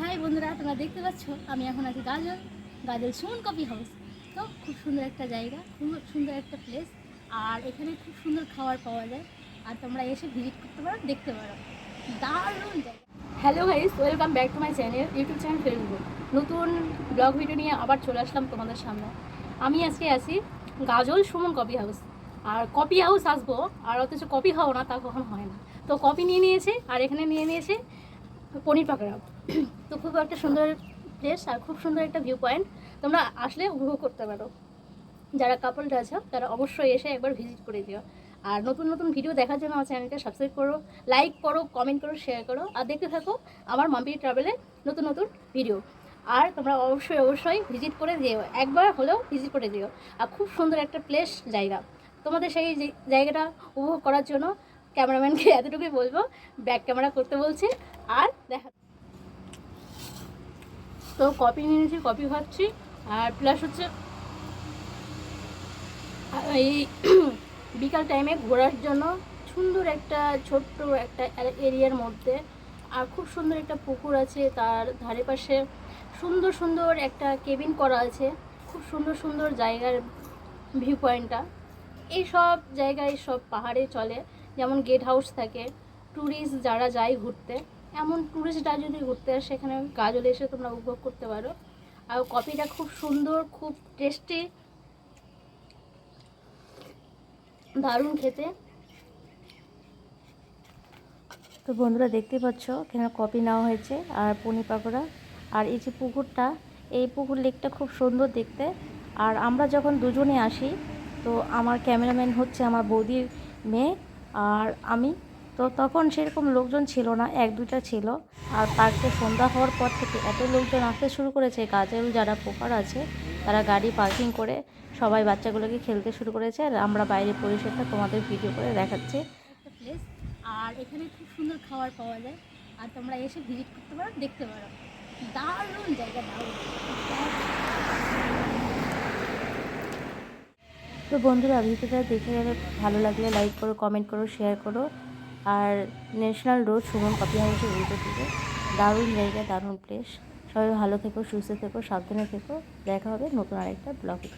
High বন্ধুরা, তোমরা দেখতে পাচ্ছ, আমি এখন আছি গাজল গাজল সুমন কফি হাউস। তো খুব সুন্দর একটা জায়গা, খুব সুন্দর একটা প্লেস আর এখানে খুব সুন্দর খাবার পাওয়া যায়। আর তোমরা এসে ভিজিট করতে পারো, দেখতে পারো। দারুণ জায়গা। Hello guys welcome back to my channel YouTube channel Facebook নতুন ব্লগ ভিডিও নিয়ে আবার চলে আসলাম তোমাদের সামনে। আমি আজকে আছি গাজল সুমন কফি হাউস। আর কফি হাউস আসব, আর অথচ কফি খাব না, তা কখন হয় না। তো কফি নিয়ে নিয়েছে, আর এখানে নিয়ে নিয়েছে পনির পাকোড়া তো খুব একটা সুন্দর প্লেস আর খুব সুন্দর একটা ভিউ পয়েন্ট তোমরা আসলে উপভোগ করতে পারো। যারা কাপলটা আছো, তারা অবশ্যই এসে একবার ভিজিট করে দিও আর নতুন নতুন ভিডিও দেখার জন্য আমার চ্যানেলটা সাবস্ক্রাইব করো লাইক করো কমেন্ট করো শেয়ার করো, আর দেখতে থাকো আমার মাম্পি ট্রাভেলে নতুন নতুন ভিডিও আর তোমরা অবশ্যই অবশ্যই ভিজিট করে দিও একবার হলেও ভিজিট করে দিও আর খুব সুন্দর একটা প্লেস জায়গা। তোমাদের সেই জায়গাটা উপভোগ করার জন্য ক্যামেরাম্যানকে এতটুকুই বলব। ব্যাক ক্যামেরা করতে বলছি। আর দেখা তো কপি নিয়ে নিয়েছি, কপি খাচ্ছি আর প্লাস হচ্ছে এই বিকাল টাইমে ঘোরার জন্য সুন্দর একটা ছোট্ট একটা এরিয়ার মধ্যে, আর খুব সুন্দর একটা পুকুর আছে তার ধারে পাশে, সুন্দর সুন্দর একটা কেবিন করা আছে, খুব সুন্দর সুন্দর জায়গার ভিউ পয়েন্টটা এই সব জায়গায় সব পাহাড়ে চলে, যেমন গেট হাউস থাকে ট্যুরিস্ট যারা যায় ঘুরতে। এমন ট্যুরিস্টরা যদি ঘুরতে আসে এখানে গাজলে এসে তোমরা উপভোগ করতে পারো। আর কফিটা খুব সুন্দর, খুব টেস্টি দারুণ খেতে। তো বন্ধুরা, দেখতে পাচ্ছ এখানে কপি নেওয়া হয়েছে আর পনির পাকোড়া। আর এই যে পুকুরটা, এই পুকুর লেকটা খুব সুন্দর দেখতে। আর আমরা যখন দুজনে আসি, তো আমার ক্যামেরাম্যান হচ্ছে আমার বৌদির মেয়ে আর আমি। তো তখন সেরকম লোকজন ছিল না এক দুটা ছিল। আর পার্কে সন্ধ্যা হওয়ার পর থেকে এত লোকজন আসতে শুরু করেছে গাজল যারা পোকার আছে তারা গাড়ি পার্কিং করে সবাই বাচ্চাগুলোকে খেলতে শুরু করেছে। আর আমরা বাইরে পরিষেবা তোমাদের ভিডিও করে দেখাচ্ছি। প্লেস আর এখানে খুব সুন্দর খাবার পাওয়া যায়। আর তোমরা এসে ভিজিট করতে পারো দেখতে পারো। দারুণ জায়গা দারুণ। তো বন্ধুরা ভিডিওটা দেখে গেলে ভালো লাগলে লাইক করো কমেন্ট করো শেয়ার করো। আর ন্যাশনাল রোড সুমন কপি হাউসের উল্টো দিকে। দারুণ জায়গা, দারুণ প্লেস সবাই ভালো থেকো, সুস্থ থেকো, সাবধানে থেকো। দেখা হবে নতুন আরেকটা ব্লগে